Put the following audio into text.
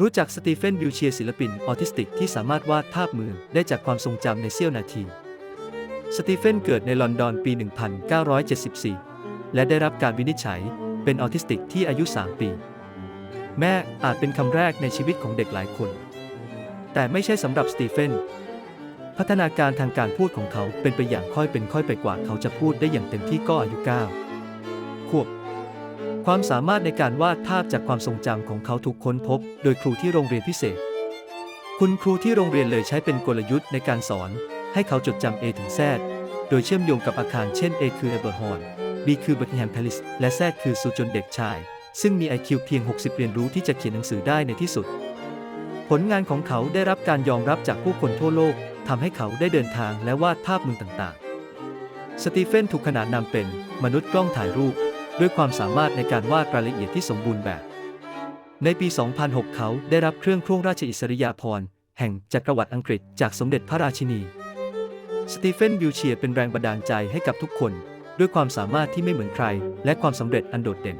รู้จักสตีเฟนวิลเชียศิลปินออทิสติกที่สามารถวาดภาพมือได้จากความทรงจำในเสี้ยวนาที สตีเฟนเกิดในลอนดอนปี 1974 และได้รับการวินิจฉัยเป็นออทิสติกที่อายุ 3 ปี แม่อาจเป็นคำแรกในชีวิตของเด็กหลายคน แต่ไม่ใช่สำหรับสตีเฟน พัฒนาการทางการพูดของเขาเป็นไปอย่างค่อยเป็นค่อยไปกว่าเขาจะพูดได้อย่างเต็มที่ก็อายุ 9 ขวบ ความสามารถในการวาดภาพจากความทรงจำของเขาถูกค้นพบ โดยครูที่โรงเรียนพิเศษ คุณครูที่โรงเรียนเลยใช้เป็นกลยุทธ์ในการสอน ให้เขาจดจำ A ถึง Z โดยเชื่อมโยงกับอาคารเช่น A คือ e อเบอร์ฮอน B คือ Buckingham Palace และ Z คือซูจนเด็กชาย ซึ่งมี IQ เพียง 60 เรียนรู้ที่จะเขียนหนังสือได้ในที่สุด ผลงานของเขาได้รับการยอมรับจากผู้คนทั่วโลกทำให้เขาได้เดินทางและวาดภาพมือต่างๆ สตีเฟนถูกขนานนามเป็นมนุษย์กล้องถ่ายรูป ด้วยความสามารถในการวาดรายละเอียดที่สมบูรณ์แบบ ในปี 2006 เขาได้รับเครื่องครงราชอิสริยาภรณ์แห่งจักรวรรดิอังกฤษจากสมเด็จพระราชินี สตีเฟนวิลเชียร์เป็นแรงบันดาลใจให้กับทุกคน ด้วยความสามารถที่ไม่เหมือนใคร และความสำเร็จอันโดดเด่น